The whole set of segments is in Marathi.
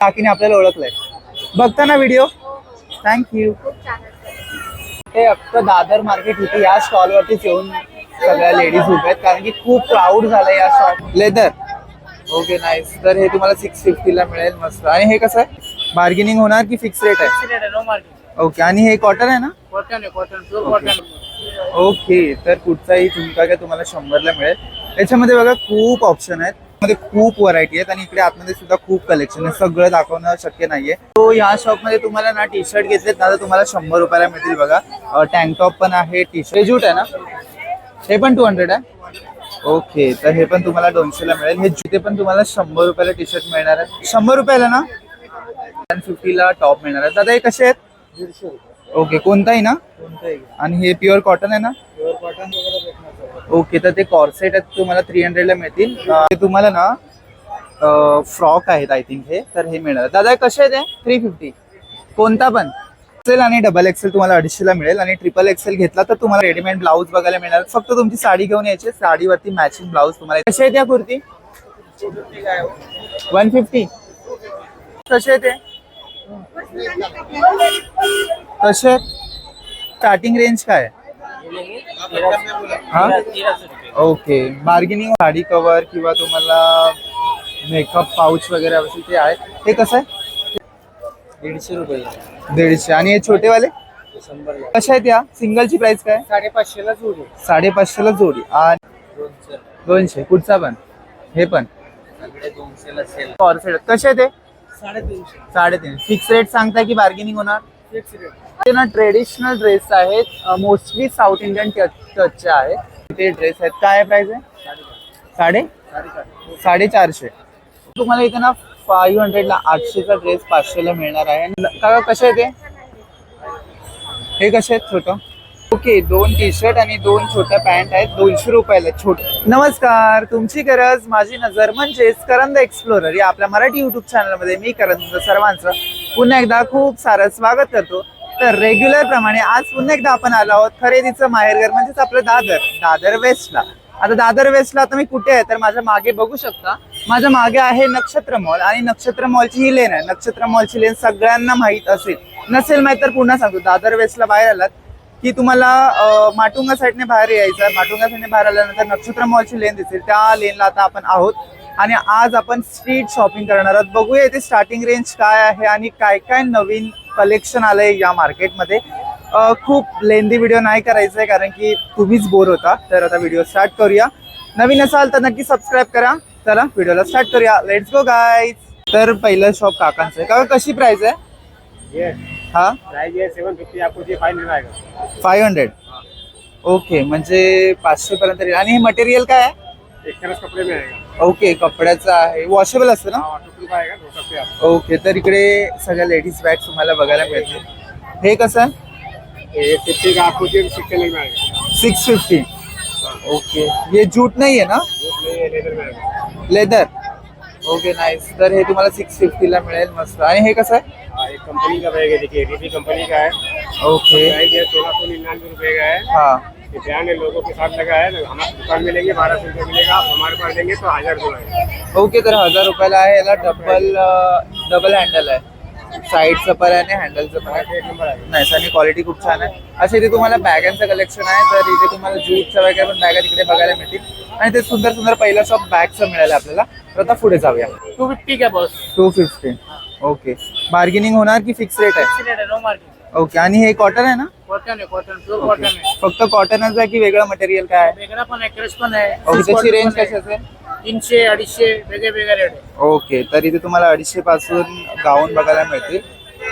काकीने आपल्याला ओळखलंय. बघता ना व्हिडिओ थँक्यू हे अख्खं दादर मार्केट इथे या स्टॉल वरतीच येऊन सगळ्या लेडीज उभ्या आहेत. कारण की खूप क्राऊड झालं या शॉप लेदर ओके नाईस तर हे तुम्हाला सिक्स फिफ्टीला मिळेल मस्त. आणि हे कसं आहे? बार्गेनिंग होणार की फिक्स रेट आहे? ओके आणि हे कॉटन आहे ना? कॉटन आहे कॉटन कॉटन ओके तर कुठचाही झुमका काय तुम्हाला शंभरला मिळेल. याच्यामध्ये बघा खूप ऑप्शन आहेत. मध्ये खूप व्हरायटी आहेत आणि इकडे आतमध्ये सुद्धा खूप कलेक्शन आहे. सगळं दाखवणं शक्य नाहीये. तो ह्या शॉपमध्ये तुम्हाला ना टी शर्ट घेतलेत ना तर तुम्हाला शंभर रुपयाला मिळतील बघा. टँक टॉप पण आहे टी शर्ट जूट आहे ना? हे पण टू हंड्रेड आहे? ओके तर हे पण तुम्हाला दोनशेला मिळेल. हे जुते पण तुम्हाला शंभर रुपयाला टी शर्ट मिळणार आहे. शंभर रुपयाला ना? वन फिफ्टीला टॉप मिळणार आहे. दादा हे कसे आहेत? ओके कोणताही ना? कोणताही. आणि हे प्युअर कॉटन आहे ना? Pure cotton. ओके तर ते कॉर्सेट आहेत तुम्हाला थ्री हंड्रेडला मिळतील. ते तुम्हाला ना फ्रॉक आहेत आय थिंक हे तर हे मिळणार. दादा कसे आहेत थ्री फिफ्टी कोणता पण. एक्सेल आणि डबल एक्सेल तुम्हाला अडीचशेला मिळेल आणि ट्रिपल एक्सेल घेतला तर तुम्हाला रेडीमेड ब्लाऊज बघायला मिळणार. फक्त तुमची साडी घेऊन यायची साडीवरती मॅचिंग ब्लाऊज तुम्हाला कसे आहेत या कुर्ती? वन फिफ्टी कसे आहेत ते कसे आहेत? स्टार्टिंग रेंज काय आहे? हा? ओके. बार्गेनिंग साडी कवर किंवा तुम्हाला मेकअप पाऊच वगैरे असेल ते आहे. हे कसं आहे? दीडशे रुपये. दीडशे. आणि हे छोटेवाले? कशा आहेत या? सिंगलची प्राइस काय? साडेपाचशेला जोडी. साडेपाचशेला जोडी. आणि दोनशे. कुठचा पण? हे पण. कसे आहे ते साडेतीनशे. साडेतीन. फिक्स रेट सांगताय की बार्गेनिंग होणार? फिक्स रेट ते ना ट्रेडिशनल ड्रेस आहेत. मोस्टली साऊथ इंडियन टचचे आहेत. ते ड्रेस आहेत. काय प्राइस आहे? साडे? साडेचारशे. तुम्हाला इथे ना फाईव्ह हंड्रेडला आठशेचा ड्रेस पाचशेला मिळणार आहे. आणि कसे आहे ते हे कसे आहेत छोटं ओके दोन टी शर्ट आणि दोन छोट्या पॅन्ट आहेत. दोनशे रुपयाला छोट. नमस्कार तुमची गरज माझी नजर म्हणजेच करंद एक्सप्लोरर या आपल्या मराठी युट्यूब चॅनलमध्ये मी करंद सर्वांचं पुन्हा एकदा खूप सारं स्वागत करतो. तर रेग्युलर प्रमाणे आज पुन्हा एकदा आपण आलो आहोत खरेदीचं माहेरघर म्हणजेच आपलं दादर दादर वेस्टला आता दादर वेस्टला आता मी कुठे आहे? तर माझ्या मागे बघू शकता. माझ्या मागे आहे नक्षत्र मॉल आणि नक्षत्र मॉलची ही लेन आहे. नक्षत्र मॉलची लेन सगळ्यांना माहीत असेल. नसेल माहीत तर पुन्हा सांगतो. दादर वेस्टला बाहेर आलात की तुम्हाला माटुंगा साईडने बाहेर यायचं आहे. माटुंगा साईडने बाहेर आल्यानंतर नक्षत्र मॉलची लेन दिसेल. त्या लेनला आता आपण आहोत. आणि आज आपण स्ट्रीट शॉपिंग करणार आहोत. बघूया इथे स्टार्टिंग रेंज काय आहे आणि काय काय नवीन कलेक्शन आलंय या मार्केटमध्ये. खूप लेंदी व्हिडिओ नाही करायचा आहे कारण की तुम्हीच बोर होता. तर आता व्हिडिओ स्टार्ट करूया. नवीन असाल तर नक्की सबस्क्राईब करा. चला व्हिडिओला स्टार्ट करूया. लेट्स गो गाईज तर पहिलं शॉप काकांचं. आहे काका कशी प्राइस आहे? हा? फाईव्ह हंड्रेड ओके म्हणजे पाचशे पर्यंत. आणि हे मटेरियल काय आहे? कपड़े ओके कपड्याचं आहे. वॉशेबल असतं ना? हाँ हैं ओके तर इकडे सगळ्या लेडीज बॅग तुम्हाला बघायला मिळतील. हे कसं? आहे सिक्स फिफ्टी ओके. ये जूट नाही आहे ना लेदर ओके नाईस तर हे तुम्हाला सिक्स फिफ्टीला मिळेल मस्त. आणि हे कसं? आहे हाँ, कंपनी का बैग है देखिए कंपनी का है ओके. है सोलह सौ निन्यानवे रुपए का है हा. ये ब्रांड है लोगों के साथ लगा है हमारे दुकान में लेंगे बारह सौ रुपये मिलेगा आप हमारे पास लेंगे तो हजार रुपये आएगा ओके तर हजार रुपयाला आहे याला डबल डबल हँडल आहे साईडचं पण आहे आणि हँडलचं पण आहे एक नंबर आएगा नाही आणि क्वालिटी खूप छान आहे असे इथे तुम्हाला बॅगांचं कलेक्शन आहे तर इथे तुम्हाला जूटच्या वगैरे पण बॅगा तिकडे बघायला मिळतील. आणि ते सुंदर सुंदर पहिलं शॉप बॅगचं मिळालं आपल्याला. तर आता पुढे जाऊया. टू फिफ्टी का boss two fifty okay bargaining होणार की फिक्स रेट आहे? है नो मार्केट ओके आणि हे कॉटन आहे ना? कॉटन है कॉटन प्योर कॉटन है फक्त कॉटनच आहे की वेगळं मटेरियल काय आहे? वेगळा पण आहे क्रश पण आहे. ओके त्याची रेंज आहे. कशी असेल? तीनशे अडीचशे वेगळे वेगळे रेट आहे. ओके तर इथे तुम्हाला अडीचशे पासून गाऊन बघायला मिळतील.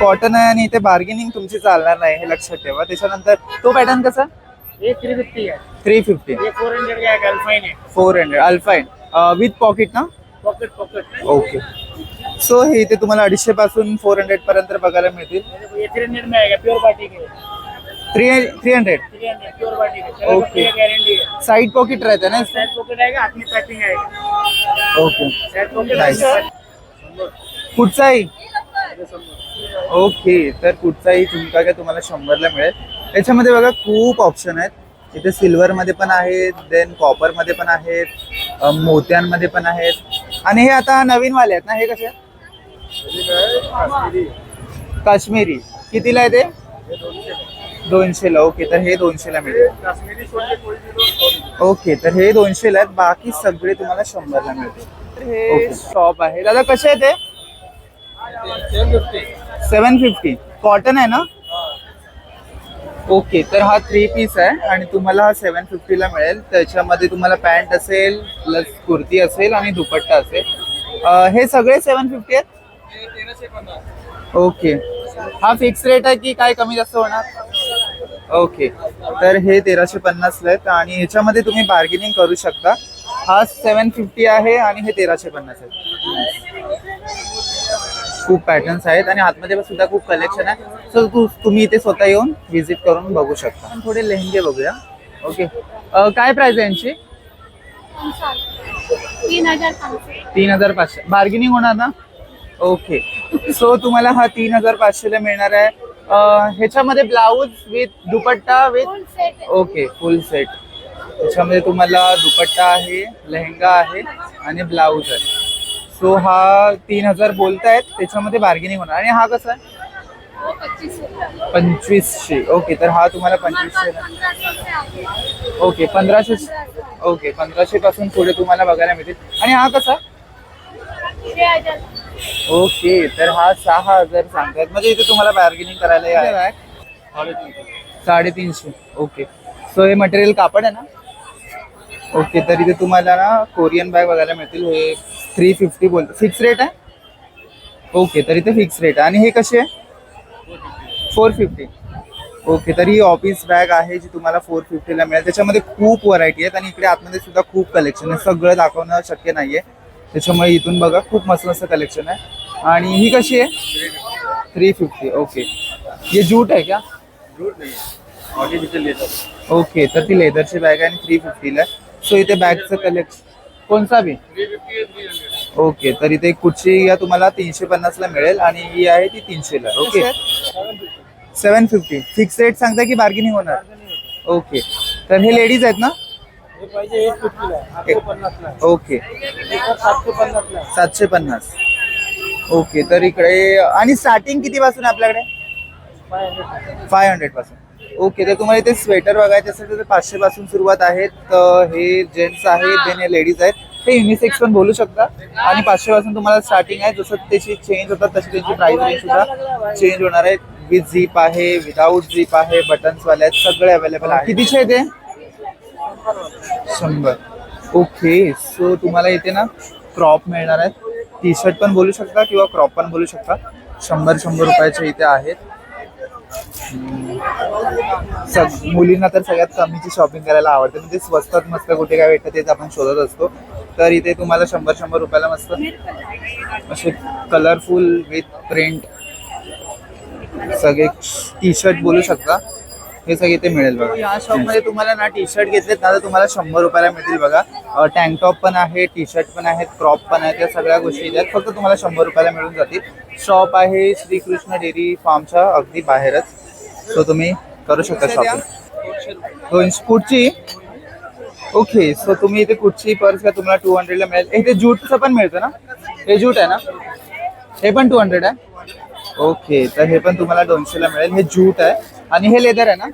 कॉटन आहे आणि इथे बार्गेनिंग तुमची चालणार नाही हे लक्षात ठेवा. त्याच्यानंतर तो पॅटर्न कसा? थ्री फिफ्टी है थ्री फिफ्टी फोर हंड्रेड का है गर्लफाइन है फोर हंड्रेड अल्फाईन विथ पॉकेट ना? Pocket pocket okay. सो हे इथे तुम्हाला अडीचशे पासून फोर हंड्रेड पर्यंत बघायला मिळतील. थ्री हंड्रेड में आएगा pure batik three three hundred three hundred pure batik चलो Okay. गारंटी है साइड पॉकेट रहते ना? साइड पॉकेट आएगा हाथ में पैकिंग आएगा ओके साइड पॉकेट Nice. आएगा कुठचाही. ओके तर कुठचाही झुमका काय तुम्हाला शंभरला मिळेल. याच्यामध्ये बघा खूप ऑप्शन आहेत. इथे सिल्वर मध्ये पण आहेत देन कॉपरमध्ये पण आहेत अ, मोत्यांमध्ये पण आहेत. आणि हे आता नवीन वाले आहेत ना? हे कसे काश्मीरी काश्मीरी. कितीला आहे ते? दोनशे. दोनशेला. ओके तर हे दोनशेला मिळेल. काश्मीरी छोटे कोई भी ओके तर हे दोनशेला आहेत. बाकी सगळे तुम्हाला शंभरला मिळतील. तर हे शॉप आहे. दादा कसे आहे ते? सेवन फिफ्टी. कॉटन आहे ना? ओके तर हा थ्री पीस आहे आणि तुम्हाला हा सेवन फिफ्टीला मिळेल. त्याच्यामध्ये तुम्हाला पॅन्ट असेल प्लस कुर्ती असेल आणि दुपट्टा असेल. हे सगळे सेवन फिफ्टी आहेत? ओके. हा फिक्स रेट आहे की काय कमी जास्त होणार? ओके. तर हे तेराशे पन्नासला आहेत आणि ह्याच्यामध्ये तुम्ही बार्गेनिंग करू शकता. हा सेवन फिफ्टी आहे आणि हे तेराशे पन्नास आहे खूप पॅटर्न्स आहेत आणि आतमध्ये सुद्धा खूप कलेक्शन आहे. सो तू तुम्ही इथे स्वतः येऊन व्हिजिट करून बघू शकता. आपण थोडे लेहंगे बघूया. ओके. काय प्राइस आहे यांची? तीन हजार पाचशे. तीन हजार पाचशे. बार्गेनिंग होणार ना? ओके. सो तुम्हाला हा तीन हजार पाचशेला मिळणार आहे. अं, ह्याच्यामध्ये blouse with dupatta with set okay full set त्याच्यामध्ये तुम्हाला दुपट्टा आहे लेहंगा आहे आणि ब्लाऊज आहे. सो हा तीन हजार बोलतायत. त्याच्यामध्ये बार्गेनिंग होणार. आणि हा कसा आहे? वो पच्चीस रुपये पंचवीसशे. ओके तर हा तुम्हाला पंचवीसशे पंद्रह सौ से आगे ओके पंधराशे ओके पंधराशे पासून पुढे तुम्हाला बघायला मिळतील. आणि हा कसा? छह हजार. ओके तर हा सहा हजार सांगतात. म्हणजे इथे तुम्हाला बार्गेनिंग करायला आहे साडेतीनशे. ओके. सो हे मटेरियल कापड आहे ना? ओके तर इथे तुम्हाला ना कोरियन बॅग बघायला मिळतील. हे थ्री फिफ्टी बोलतो फिक्स रेट आहे? ओके तर इथे फिक्स रेट आहे. आणि हे कसे आहे? फोर फिफ्टी ओके तर ही ऑफिस बॅग आहे जी तुम्हाला फोर फिफ्टीला मिळेल. त्याच्यामध्ये खूप व्हरायटी आहेत आणि इकडे आतमध्ये सुद्धा खूप कलेक्शन आहे. सगळं दाखवणं शक्य नाहीये. त्याच्यामुळे इथून बघा खूप मस्त मस्त कलेक्शन आहे. आणि ही कशी आहे? थ्री फिफ्टी ओके ये जूट आहे है लेदर ओके तर ती लेदरची बॅग आहे आणि थ्री फिफ्टीला सो इथे बॅगचं कलेक्शन कोणता बी? ओके तर इथे कुठची या तुम्हाला तीनशे पन्नासला मिळेल आणि ही आहे ती तीनशेला okay seven fifty fix rate सांगता की बार्गेनिंग होणार? ओके तर हे लेडीज आहेत ना? हे पाहिजे एट फिफ्टीला आठशे पन्नासला ओके. सातशे पन्नासला सातशे पन्नास. ओके तर इकडे आणि स्टार्टिंग किती पासून आहे आपल्याकडे? फाय हंड्रेड फाय हंड्रेडपासून. ओके तर तुम्हाला इथे स्वेटर बघायचे असेल तर पाचशे पासून सुरुवात आहेत. तर हे जेंट्स आहेत देन हे लेडीज आहेत. ते युनिसेक्स पण बोलू शकता. आणि पाचशे पासून तुम्हाला स्टार्टिंग आहे. जसं त्याची चेंज होतात तशी त्यांची प्राइस रेंज सुद्धा चेंज होणार आहे. विथ झीप आहे विदाऊट झीप आहे बटन्स वाले आहेत सगळे अवेलेबल आहे कितीचे आहे ते शंभर. ओके सो तुम्हाला इथे ना क्रॉप मिळणार आहेत टी शर्ट पण बोलू शकता किंवा क्रॉप पण बोलू शकता. शंभर शंभर रुपयाचे इथे आहेत. सग मुलींना तर सगळ्यात कमीची शॉपिंग करायला आवडते. म्हणजे स्वस्तात मस्त कुठे काय भेटतं तेच आपण शोधत असतो. तर इथे तुम्हाला शंभर शंभर रुपयाला मस्त असे कलरफुल विथ प्रिंट सगळे टी शर्ट बोलू शकता. हे सगळे इथे मिळेल बघा. या शॉपमध्ये तुम्हाला ना टी शर्ट घेतलेत. ना तर तुम्हाला शंभर रुपयाला मिळतील बघा. टँक टॉप पण आहे टी शर्ट पण आहेत क्रॉप पण आहेत या सगळ्या गोष्टी आहेत. फक्त तुम्हाला शंभर रुपयाला मिळून जातील. शॉप आहे श्रीकृष्ण डेअरी फार्मच्या अगदी बाहेरच. सो तुम्ही करू शकता शॉपिंग कुठची ओके सो तुम्ही इथे कुठची पर्स का तुम्हाला टू हंड्रेडला मिळेल. इथे ज्यूटचं पण मिळतं ना? हे ज्यूट आहे ना? हे पण टू हंड्रेड आहे? ओके तर हे पण तुम्हाला दोनशेला मिळेल. हे ज्यूट आहे. आणि हे लेदर आहे ना?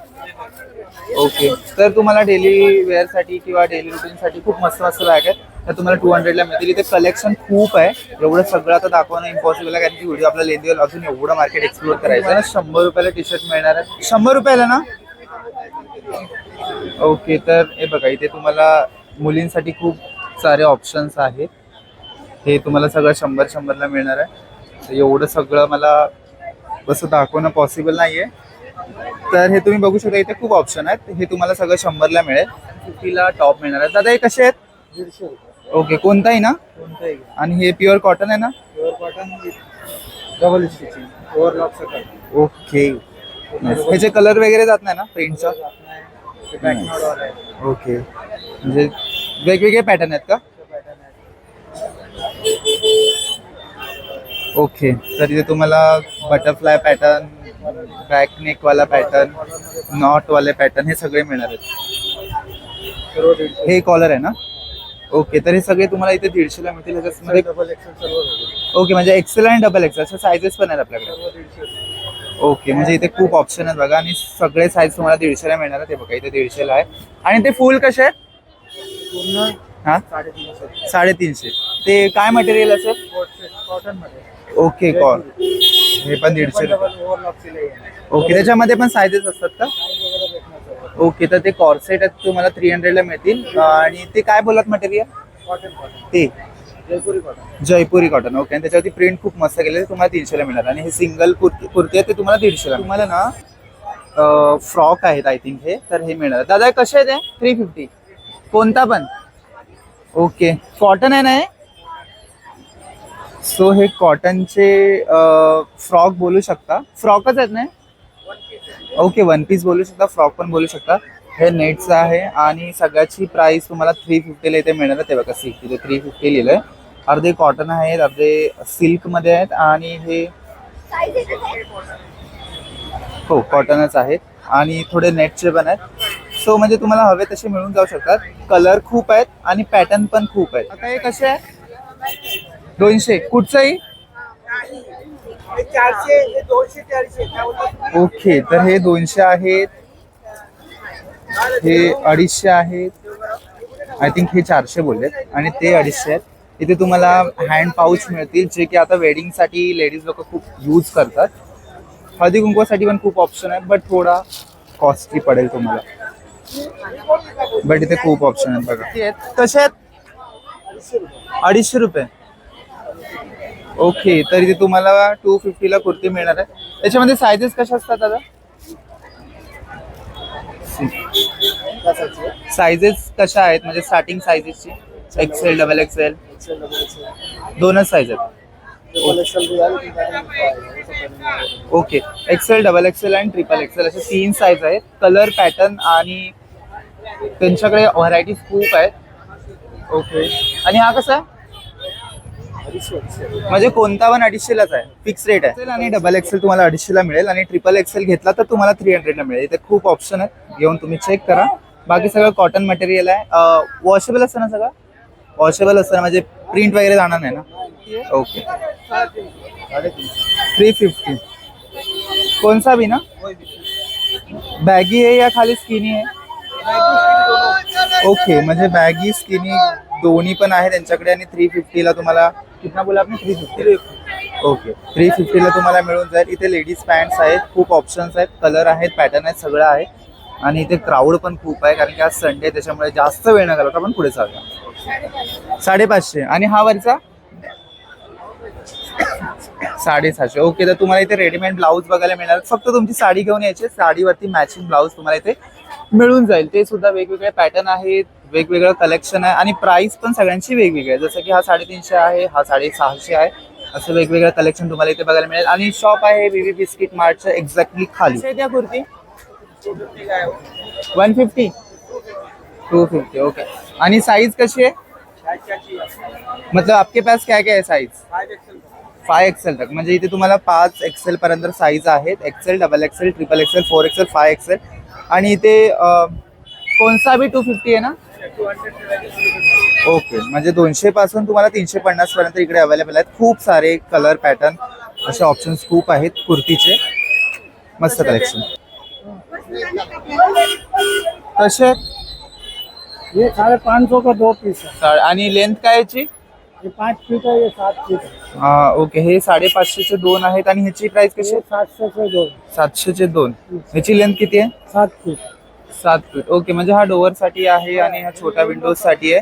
ओके तर तुम्हाला डेली वेअरसाठी किंवा डेली रुटीनसाठी खूप मस्त मस्त बॅग आहेत. तर तुम्हाला टू हंड्रेडला मिळतील. इथे कलेक्शन खूप आहे. एवढं सगळं आता दाखवणं इम्पॉसिबल आहे. कारण की व्हिडिओ आपला लेंदी अजून एवढं मार्केट एक्सप्लोर करायचं आहे. शंभर रुपयाला टी शर्ट मिळणार आहे. शंभर रुपयाला ना? ओके तर हे बघा इथे तुम्हाला मुलींसाठी खूप सारे ऑप्शन्स आहेत. हे तुम्हाला सगळं शंभर शंभरला मिळणार आहे. एवढं सगळं मला बसं दाखवणं पॉसिबल नाही आहे तर हे तुम्ही बघू शकता इथे खूप ऑप्शन आहेत. हे तुम्हाला सगळं शंभरला मिळेल. फिफ्टीला टॉप मिळणार आहे दादा हे कसे आहेत? दीडशे रुपये. ओके कोणताही ना? कोणताही. आणि हे प्युअर कॉटन आहे ना? Pure cotton double stitching overlock सकट ओके ह्याचे कलर वगैरे जात नाही ना प्रिंटचा ओके म्हणजे वेगवेगळे पॅटर्न आहेत का? ओके तर इथे तुम्हाला बटरफ्लाय पॅटर्न बॅक नेकवाला पॅटर्न नॉटवाले पॅटर्न हे सगळे मिळणार आहेत. हे कॉलर आहे ना? ओके तर हे सगळे तुम्हाला इथे दीडशेला मिळतील. ओके म्हणजे एक्सेल आणि डबल एक्सेल असे सायझेस पण आहेत आपल्याकडे. ओके म्हणजे इथे खूप ऑप्शन आहेत बघा. आणि सगळे साईज तुम्हाला दीडशेला मिळणार आहे ते बघा इथे दीडशेला आहे. आणि ते फुल कसे आहेत? पूर्ण हा? साडेतीनशे. साडेतीनशे. ते काय मटेरियल असेल कॉटनमध्ये ओके कॉल. हे पण दीडशे रुपये. ओके त्याच्यामध्ये पण सायझेस असतात का? ओके तर ते कॉर्सेट आहेत तुम्हाला थ्री हंड्रेडला मिळतील. आणि ते काय बोलत मटेरियल कॉटन कॉटन ते. जयपुरी कॉटन जयपुरी कॉटन ओके. आणि त्याच्यावरती प्रिंट खूप मस्त केले तुम्हाला तीनशेला मिळणार. आणि हे सिंगल कुर्ती कुर्ती आहे ते तुम्हाला दीडशेला तुम्हाला ना फ्रॉक आहेत आय थिंक हे तर हे मिळणार. दादा कसे आहे ते थ्री फिफ्टी कोणता पण? ओके. कॉटन आहे ना हे? सो हे कॉटनचे फ्रॉक बोलू शकता. फ्रॉकच आहेत ना? ओके वन पीस बोलू शकता फ्रॉक पण बोलू शकता. हे नेटचं आहे आणि सगळ्याची प्राइस तुम्हाला थ्री फिफ्टीला इथे मिळणार आहे. ते बघा सिल्क तिथे थ्री फिफ्टी लिहिलंय. अर्धे कॉटन आहेत अर्धे सिल्कमध्ये आहेत आणि हे हो कॉटनच आहेत आणि थोडे नेटचे पण आहेत. सो म्हणजे तुम्हाला हवे तसे मिळून जाऊ शकतात. कलर खूप आहेत आणि पॅटर्न पण खूप आहेत. आता हे कसे आहे दोनशे. कुठचंही? हे ओके तर हे दोनशे आहेत. हे अडीचशे आहेत. आय थिंक हे चारशे बोललेत. आणि ते अडीचशे आहेत. इथे तुम्हाला हँड पाऊच मिळतील जे की आता वेडिंगसाठी लेडीज लोक खूप यूज करतात. हळदी कुंकवासाठी पण खूप ऑप्शन आहेत बट थोडा कॉस्टली पडेल तुम्हाला. बट इथे खूप ऑप्शन आहेत बघा. कसे आहेत? अडीचशे रुपये. ओके तर इथे तुम्हाला टू फिफ्टीला कुर्ती मिळणार आहे. त्याच्यामध्ये सायझेस कशा असतात दादा? सायझेस कशा आहेत? म्हणजे स्टार्टिंग सायझेसची एक्सेल डबल एक्सेल दोनच साईज आहेत. ओके एक्सेल डबल एक्सेल आणि ट्रिपल एक्सेल असे तीन साईज आहेत. कलर पॅटर्न आणि त्यांच्याकडे व्हरायटीज खूप आहेत. ओके आणि हा कसा आहे? म्हणजे कोणता पण अडीचशेलाच आहे. फिक्स रेट आहे. आणि डबल एक्सेल तुम्हाला अडीचशेला मिळेल आणि ट्रिपल एक्सेल घेतला तर तुम्हाला थ्री हंड्रेडला मिळेल. इथे खूप ऑप्शन आहेत. घेऊन तुम्ही चेक करा. बाकी सगळं कॉटन मटेरियल आहे. वॉशेबल असतं ना सगळं? वॉशेबल असतं ना म्हणजे प्रिंट वगैरे जाणार नाही ना? ओके थ्री फिफ्टी कौन सा भी ना? बॅगी आहे या खाली स्किनी आहे? ओके म्हणजे बॅगी स्किनी दोन्ही पण आहे त्यांच्याकडे आणि थ्री फिफ्टीला तुम्हाला कितना बोला आपण थ्री फिफ्टी ओके. थ्री फिफ्टीला तुम्हाला मिळून जाईल. इथे लेडीज पॅन्ट्स आहेत खूप ऑप्शन्स आहेत कलर आहेत पॅटर्न आहेत सगळं आहे. आणि इथे क्राऊड पण खूप आहे कारण की आज संडे त्याच्यामुळे जास्त वेळ न घालवता आपण पुढे चालूया. साडेपाचशे. आणि हा वरचा? साडेसहाशे. ओके तर तुम्हाला इथे रेडीमेड ब्लाऊज बघायला मिळणार. फक्त तुमची साडी घेऊन यायची साडीवरती मॅचिंग ब्लाऊज तुम्हाला इथे मिळून जाईल. ते सुद्धा वेगवेगळे पॅटर्न आहेत. वेगवेगळं कलेक्शन आहे आणि प्राइस पण सगळ्यांची वेगवेगळी आहे. जसं की हा साडेतीनशे आहे हा साडेसहाशे आहे. असं वेगवेगळं कलेक्शन तुम्हाला इथे बघायला मिळेल. आणि शॉप आहे विवी बिस्किट मार्टच्या एक्झॅक्टली खाली. आहे त्या kurti. One fifty two fifty okay आणि साईज कशी आहे? मतलब आपके पास क्या क्या है साईज फाय एक्सेल तक. म्हणजे इथे तुम्हाला पाच एक्सेल पर्यंत साईज आहेत. XL double XL triple XL four XL five XL आणि इथे कोणसा बी टू फिफ्टी आहे ना? ओके म्हणजे दोनशे पासून तुम्हाला तीनशे पन्नास पर्यंत इकडे अवेलेबल आहेत. खूप सारे कलर पॅटर्न असे ऑप्शन्स खूप आहेत कुर्तीचे. मस्त कलेक्शन आहेत? ये साढ़े पाँच सौ का दो पीस है आणि लेंथ काय याची? ये पाँच फीट है ये सात फीट है हा, ओके हे साडेपाचशेचे दोन आहेत आणि ह्याची प्राइस कशी ये आहे? सात सौ से दो सातशेचे दोन. ह्याची लेंथ किती आहे? सात फीट सात फीट ओके म्हणजे हा डोअरसाठी आहे आणि हा छोट्या विंडोजसाठी आहे.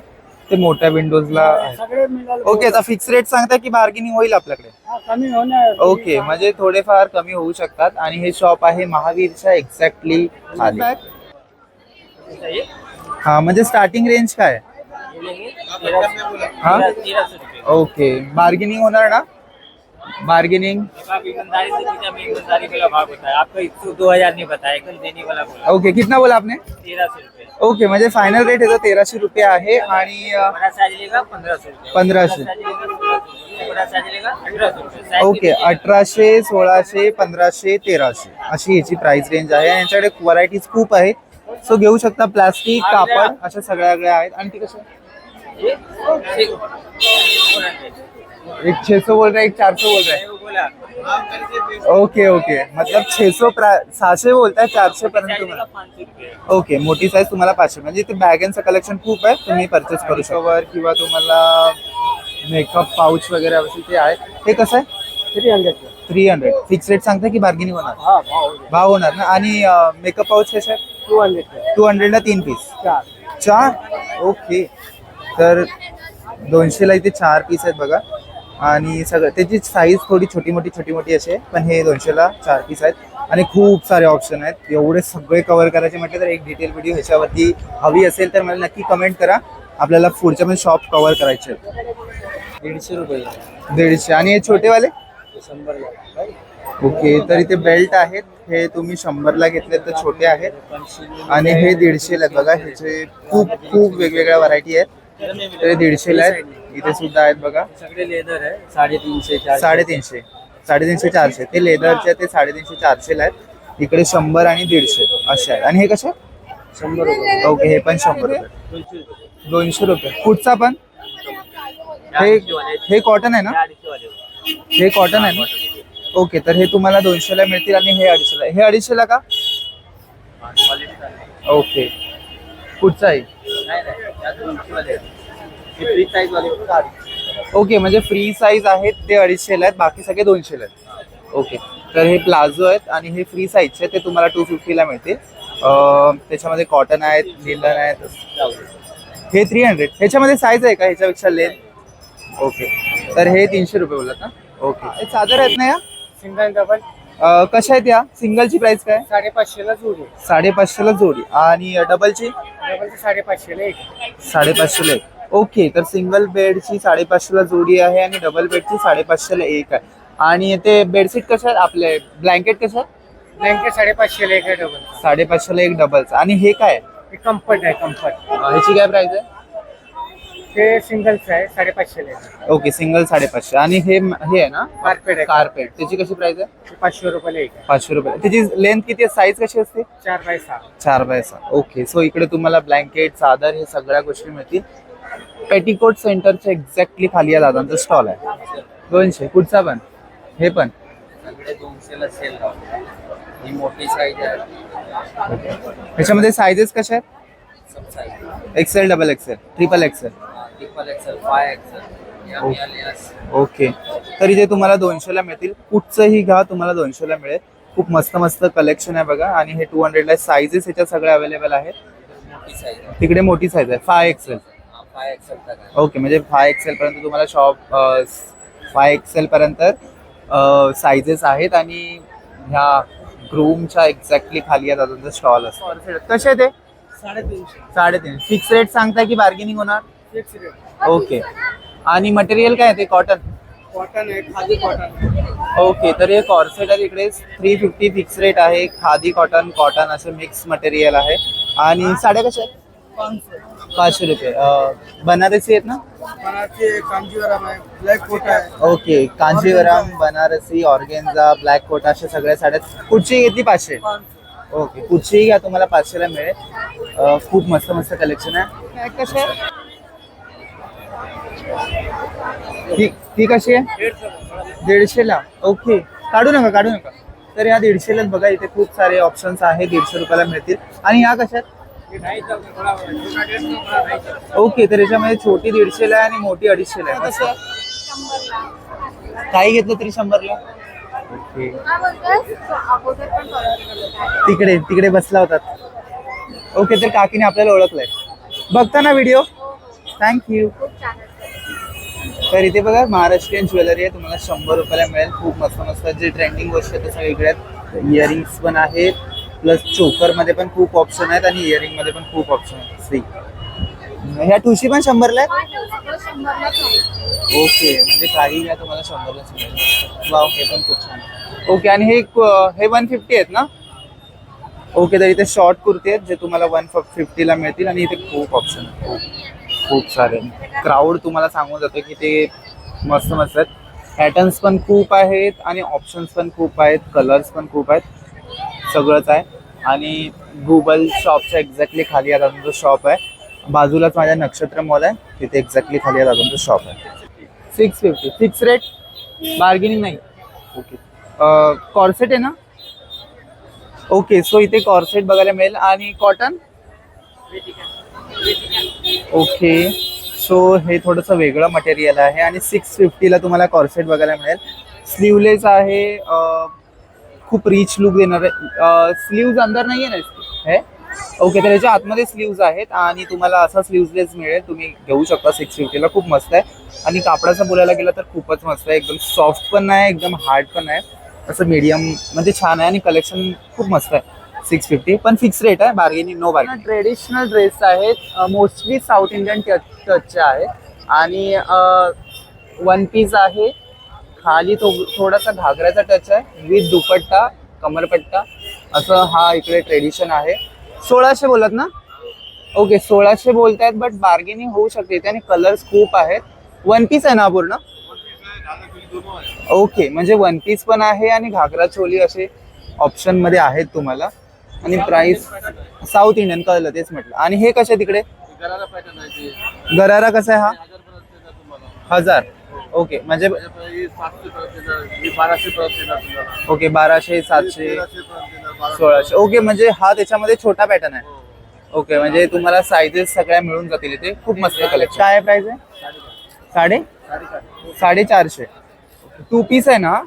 ते मोठ्या विंडोजला आहे. सगळे मिळाले. ओके आता फिक्स रेट सांगता की बार्गेनिंग होईल आपल्याकडे? हा, कमी होणार. ओके म्हणजे थोडेफार कमी होऊ शकतात. आणि हे शॉप आहे महावीरच्या एक्झॅक्टली खाली. हा म्हणजे स्टार्टिंग रेंज काय? आहे? हा? ओके बार्गेनिंग होणार ना? बार्गेनिंग आप ईमानदारी से दीजिए हमें ईमानदारी वाला भाव बताया आपका दो हजार नहीं बताया देने वाला बोला ओके कितना बोला आपने? तेरह सौ रुपये ओके म्हणजे फायनल रेट याचा तेराशे रुपये आहे आणि पंधराशे. बड़ा साइज लेगा पंद्रह सौ रुपये बड़ा साइज लेगा अठारह सौ रुपये ओके अठराशे सोळाशे पंधराशे तेराशे. अशी याची प्राइस रेंज आहे. आणि यांच्याकडे व्हरायटीज खूप आहेत. सो घेऊ शकता प्लास्टिक कापड अशा सगळ्या सगळ्या आहेत. आणि ती कसं 400 एक छह सौ बोल रहा है एक चार सौ बोल रहा है। ओके ओके मतलब छह सौ सहाशे बोलताय चारशे पर्यंत साइज तुम्हाला. का 500 रुपये ओके मोठी साईज तुम्हाला पाचशे. म्हणजे इथे बॅगेंचं कलेक्शन खूप आहे तुम्ही परचेस करू शकता. किंवा तुम्हाला मेकअप पाऊच वगैरे असेल ते आहे. ते कसं आहे? Three hundred three hundred fix rate सांगता की बार्गेनिंग होणार? हाँ भाव होणार ना. आणि मेकअप पाऊच कसे आहे टू हंड्रेड टू हंड्रेडला तीन पीस चार. चार? ओके तर दोनशेला इथे चार पीस आहेत बघा. आणि सगळं त्याची साईज थोडी छोटी मोठी छोटी मोठी आहे पण हे दोनशेला चार पीस आहेत. आणि खूप सारे ऑप्शन आहेत. एवढे सगळे कव्हर करायचे म्हटलं तर एक डिटेल व्हिडिओ ह्याच्यावरती हवी असेल तर मला नक्की कमेंट करा. आपल्याला पुढच्या पण शॉप कव्हर करायचे. दीडशे रुपये. दीडशे. आणि हे छोटेवाले? शंभर ओके तर इथे बेल्ट आहेत. हे तुम्ही शंभरला घेतले तर छोटे आहेत. आणि हे दीडशेला बघा ह्याचे खूप खूप वेगवेगळ्या व्हरायटी आहेत. तर हे दीडशेला आहेत. इथे सुद्धा आहेत बघा. सगळे लेदर आहे. साडेतीनशे साडेतीनशे. साडेतीनशे चारशे. ते लेदरचे ते साडेतीनशे चारशेला आहेत. इकडे शंभर आणि दीडशे असे आहेत. आणि हे कसे? शंभर रुपये. ओके हे पण शंभर रुपये. दोनशे रुपये. कुठचा पण? हे हे कॉटन आहे ना? हे कॉटन आहे ना? ओके तर हे तुम्हाला दोनशेला मिळतील आणि हे अडीचशेला. हे अडीचशेला का? ओके. कुठचा आहे? फ्री साईज वाले. ओके म्हणजे फ्री साईज आहेत ते अडीचशेला आहेत बाकी सगळे दोनशेला आहेत. ओके तर हे प्लाझो आहेत आणि हे फ्री साईजचे ते तुम्हाला टू फिफ्टीला मिळतील. त्याच्यामध्ये कॉटन आहेत लिलन आहेत. हे थ्री हंड्रेड ह्याच्यामध्ये साईज आहे का? ह्याच्यापेक्षा लेन ओके तर हे तीनशे रुपये बोलत ना? ओके. हे चादर आहेत ना या सिंगल डबल कशा आहेत या? सिंगलची प्राइस काय? साडेपाचशेला जोडी. साडेपाचशेला जोडी. आणि डबलची डबलची साडेपाचशेला एक. साडेपाचशेला एक. ओके तर सिंगल बेडची साडेपाचशेला जोडी आहे आणि डबल बेडची साडेपाचशेला एक आहे. आणि ते बेडशीट कशा आहेत आपले? ब्लँकेट कशा आहेत? ब्लँकेट साडेपाचशेला एक आहे डबल साडेपाचशेला एक डबलचा आणि हे काय आहे? हे कम्फर्ट आहे कम्फर्ट अं, ह्याची काय प्राइस आहे? ते सिंगलचं आहे साडेपाचशेला आहे ओके सिंगल साडेपाचशे. आणि हे हे आहे ना? कार्पेट आहे. कार्पेट त्याची कशी प्राइस आहे? ते पाचशे रुपयाला एक आहे. पाचशे रुपये. त्याची लेंथ किती आहे? साईज कशी असते? चार बाय सहा. चार बाय सहा. ओके सो इकडे तुम्हाला ब्लँकेट चादर हे सगळ्या गोष्टी मिळतील. पेटिकोट सेंटरच्या एक्झॅक्टली खाली या दादांचा स्टॉल आहे. दोनशे कुठचा पण. हे पण. सगळे दोनशेला सेल लावले ही मोठी साईज आहे. ह्याच्यामध्ये सायझेस कशा आहेत? XL double XL triple XL triple XL five XL या. मिळाले असं. ओके तर इथे तुम्हाला दोनशेला मिळतील कुठचंही घ्या तुम्हाला दोनशेला मिळेल. खूप मस्त मस्त कलेक्शन आहे बघा. आणि हे टू हंड्रेडला सायझेस ह्याच्यात सगळे अवेलेबल आहेत. तिकडे मोठी साईज आहे. फाय एक्सेल ओके म्हणजे फाय एक्सेल पर्यंत तुम्हाला शॉप फाय एक्सेल पर्यंत सायझेस आहेत आणि ह्या ग्रूमच्या एक्झॅक्टली खाली या दादांचा स्टॉल असतो कसे ते? साडेतीनशे. साडेतीन फिक्स रेट सांगताय की बार्गेनिंग होणार? फिक्स रेट ओके आणि मटेरियल काय आहे ते? कॉटन कॉटन आहे खादी कॉटन ओके तर हे कॉर्सेट आहे तिकडे. थ्री फिफ्टी फिक्स रेट आहे. खादी कॉटन कॉटन असे मिक्स मटेरियल आहे. आणि साड्या कशा आहेत? पाचशे रुपये. अं, बनारसी आहेत ना? बनारसी कांजीवरम आहे ब्लॅक कोट आहे. Okay Kanjivaram Banarasi organza black coat अशा सगळ्या साड्या. कुठची घेतली पाचशे? ओके कुठचीही घ्या तुम्हाला पाचशेला मिळेल. अं, खूप मस्त मस्त कलेक्शन आहे. कसे आहे? ही कशी आहे? दीडशेला. ओके काढू नका काढू नका. तर या दीडशेलाच बघा इथे खूप सारे ऑप्शन्स आहेत दीडशे रुपयाला मिळतील. आणि ह्या कशात ओके तर याच्यामध्ये छोटी दीडशेला आहे आणि मोठी अडीचशेला आहे. कसं आहे? काही घेतलं तरी शंभरला? ओके. हा तिकडे तिकडे बसला होतात. ओके तर काकीने आपल्याला ओळखलंय. बघता ना व्हिडिओ? थँक्यू खूप छान असतं तर इथे बघा महाराष्ट्रीयन ज्वेलरी आहे तुम्हाला शंभर रुपयाला मिळेल. खूप मस्त मस्त जे ट्रेंडिंग गोष्टी आहेत त्या सगळ्या इकडे आहेत. इयरिंग्स पण आहेत. प्लस चोकरमध्ये पण खूप ऑप्शन आहेत आणि इयरिंगमध्ये पण खूप ऑप्शन आहेत. फ्री ह्या ठुशी पण शंभरला आहेत? आहे ओके म्हणजे काही घ्या तुम्हाला शंभरलाच मिळेल. वाव हे पण खूप छान ओके आणि हे क- हे वन फिफ्टी आहेत ना? ओके तर इथे शॉर्ट कुर्ती आहेत जे तुम्हाला वन फिफ्टीला मिळतील आणि इथे खूप ऑप्शन आहेत. खूप खूप सारे. क्राऊड तुम्हाला सांगून जातो की ते मस्त मस्त आहेत. पॅटर्न्स पण खूप आहेत आणि ऑप्शन्स पण खूप आहेत. कलर्स पण खूप आहेत. सगळंच आहे. आणि गुगल शॉपच्या एक्झॅक्टली खाली आता जो शॉप आहे. बाजूलाच माझ्या नक्षत्र मॉल आहे. तिथे एक्झॅक्टली खाली आहे. दादांचं शॉप आहे. Six fifty fix rate bargaining नाही. ओके कॉर्सेट आहे ना? ओके सो इथे कॉर्सेट बघायला मिळेल. आणि कॉटन ओके सो हे थोडंसं वेगळं मटेरियल आहे. आणि सिक्स फिफ्टीला तुम्हाला कॉर्सेट बघायला मिळेल. स्लीवलेस आहे. खूप रिच लुक देणार आहे. स्लीव्ज अंदर नाही आहे ना हे? ओके तर याच्या आतमध्ये स्लीव्ज आहेत आणि तुम्हाला असा स्लीव्हलेस मिळेल. तुम्ही घेऊ शकता सिक्स फिफ्टीला खूप मस्त आहे. आणि कापडाचं बोलायला गेलं तर खूपच मस्त आहे. एकदम सॉफ्ट पण नाही एकदम हार्ड पण आहे असं मीडियम म्हणजे छान आहे आणि कलेक्शन खूप मस्त आहे. सिक्स फिफ्टी पण फिक्स रेट आहे. Bargaining no bargaining traditional dress आहेत. मोस्टली साऊथ इंडियन टच टचचे आहेत. आणि वन पीस आहे. खाली थो थोडासा घागराचा टच आहे विथ दुपट्टा कमरपट्टा. असं हा इकडे ट्रेडिशन आहे. सोळाशे बोलत ना? ओके सोळाशे बोलतायत बट बार्गेनिंग होऊ शकते. इथे आणि कलर्स खूप आहेत. वन पीस आहे ना पूर्ण? ओके म्हणजे वन पीस पण आहे आणि घागरा चोली असे ऑप्शनमध्ये आहेत तुम्हाला. आणि प्राइस साऊथ इंडियन कळलं तेच म्हटलं. आणि हे कसे तिकडे? गरारा कसा आहे हा? हजार. ओके म्हणजे ओके बाराशे सातशे सोळाशे. ओके म्हणजे हा त्याच्यामध्ये छोटा पॅटर्न आहे. ओके म्हणजे तुम्हाला साईजेस सगळ्या मिळून जातील इथे. खूप मस्त कलेक्शन काय प्राइस आहे? साडे? साडेचारशे. टू पीस आहे ना?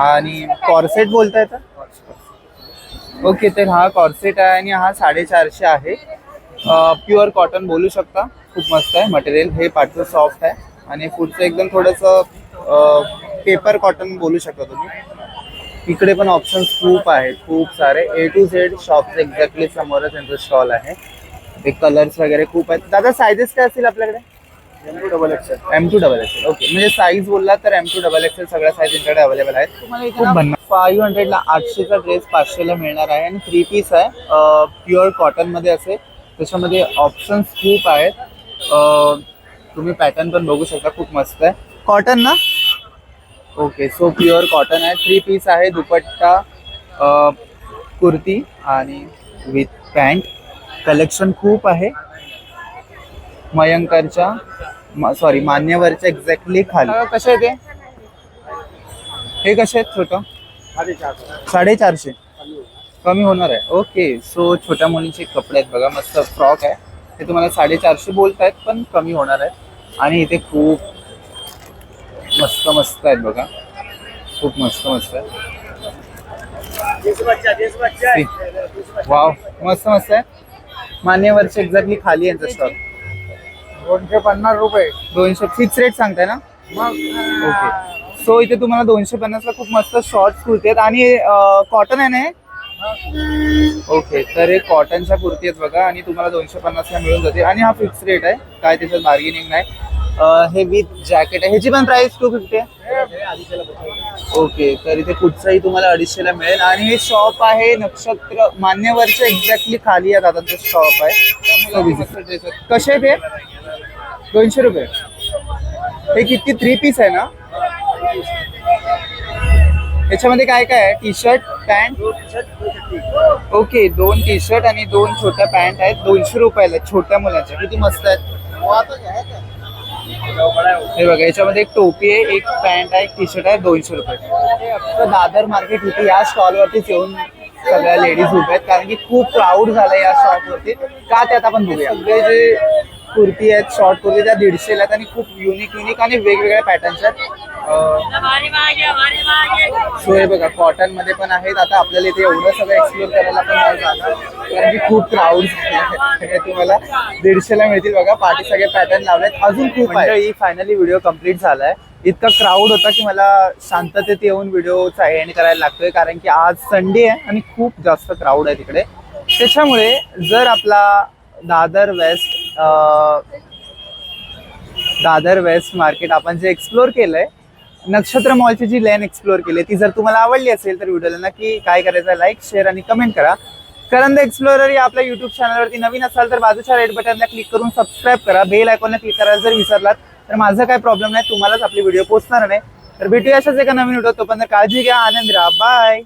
आणि कॉर्सेट बोलता येतं ओके तर हा कॉर्सेट आहे आणि हा साडेचारशे आहे. प्युअर कॉटन बोलू शकता. खूप मस्त आहे. मटेरियल हे पाठचं सॉफ्ट आहे. आणि पुढचं एकदम थोडंसं पेपर कॉटन बोलू शकता तुम्ही. इकडे पण ऑप्शन्स खूप आहेत खूप सारे. A to Z shop exactly समोरच त्यांचं स्टॉल आहे. ते कलर्स वगैरे खूप आहेत. दादा सायझेस काय असतील आपल्याकडे? M to double XL M to double XL okay म्हणजे साईज बोलला तर एम टू डबल एक्सेल सगळ्या साईज त्यांच्याकडे अवेलेबल आहेत. तुम्हाला फाईव्ह हंड्रेडला आठशेचा ड्रेस पाचशेला मिळणार आहे आणि थ्री पीस आहे प्युअर कॉटनमध्ये असेल त्याच्यामध्ये ऑप्शन्स खूप आहेत. तुम्ही पॅटर्न पण बघू शकता खूप मस्त आहे. कॉटन ना? ओके सो प्युअर कॉटन आहे. थ्री पीस आहे दुपट्टा कुर्ती आणि विथ पॅन्ट कलेक्शन खूप आहे. मयंकरच्या सॉरी मान्यवरच्या एक्झॅक्टली खाली. कसे आहे ते हे कसे आहेत छोटं? साडेचारशे. कमी होणार आहे. ओके सो छोट्या मुलींचे कपडे आहेत बघा मस्त फ्रॉक आहे. ते तुम्हाला साडेचारशे बोलत आहेत पण कमी होणार आहे आणि इथे खूप मस्त मस्त आहेत बघा. खूप मस्त मस्त आहे वाव मस्त मस्त आहे मान्यवरचे एक्झॅक्टली खाली यांचा स्टॉक दोनशे पन्नास रुपये. दोनशे फिक्स रेट सांगताय ना? ओके. सो इथे तुम्हाला दोनशे पन्नासला खूप मस्त शॉर्ट कुर्ती आहेत आणि कॉटन आहे ना? ओके तर हे कॉटनच्या कुर्ती आहेत बघा आणि तुम्हाला दोनशे पन्नासला मिळून जाते आणि हा फिक्स रेट आहे. काय त्याच्यात बार्गेनिंग नाही. हे विथ जॅकेट आहे. ह्याची पण प्राइस टू फिफ्टी आहे? ओके तर इथे कुठचाही तुम्हाला अडीचशेला मिळेल. आणि हे शॉप आहे नक्षत्र मान्यवरच्या एक्झॅक्टली खाली आहे दादांचं शॉप आहे. कसे ते दोनशे रुपये. हे किती? थ्री पीस आहे ना? याच्यामध्ये काय काय आहे? टी शर्ट पॅन्ट ओके दोन टी शर्ट आणि दोन छोट्या पॅन्ट आहेत दोनशे रुपयाला आहेत, छोट्या मुलांच्या. किती मस्त आहेत. हे बघा याच्यामध्ये एक टोपी आहे एक पॅन्ट आहे एक टी शर्ट आहे दोनशे रुपये. दादर मार्केट इथे या स्टॉलवरतीच येऊन सगळ्या लेडीज उभ्या आहेत कारण की खूप क्राऊड झालं या स्टॉलवरती का ते आता आपण बघूया. सगळे जे कुर्ती आहेत शॉर्ट कुर्ती त्या दीडशेला आहेत आणि खूप युनिक युनिक आणि वेगवेगळ्या पॅटर्नच्या आहेत. सो हे बघा कॉटनमध्ये पण आहेत. आता आपल्याला इथे एवढं सगळं एक्सप्लोर करायला पण नाही जाणार. कारण की खूप क्राऊड हे तुम्हाला दीडशेला मिळतील बघा. पाठी सगळे पॅटर्न लावलेत. अजून खूप आहे फायनली व्हिडिओ कंप्लीट झालाय. इतका क्राऊड होता की मला शांततेत येऊन व्हिडिओचा एंड करायला लागतोय. कारण की आज संडे आहे आणि खूप जास्त क्राऊड आहे तिकडे. त्याच्यामुळे जर आपला Dadar west Dadar west market आपण जे एक्सप्लोर केलंय नक्षत्र मॉलची जी लेन एक्सप्लोर केली ती जर तुम्हाला आवडली असेल तर व्हिडिओला नक्की काय करायचं लाईक शेअर आणि कमेंट करा. करंद एक्सप्लोरर या आपल्या युट्यूब चॅनलवरती नवीन असाल तर बाजूच्या रेड बटनला क्लिक करून सबस्क्राईब करा. बेल आयकॉनला क्लिक करायला जर विसरलात तर माझा काय प्रॉब्लेम नाही तुम्हालाच आपली व्हिडिओ पोचणार नाही. तर भेटूया अशाच एका नवीन व्हिडिओ तोपर्यंत काळजी घ्या आनंद राहा बाय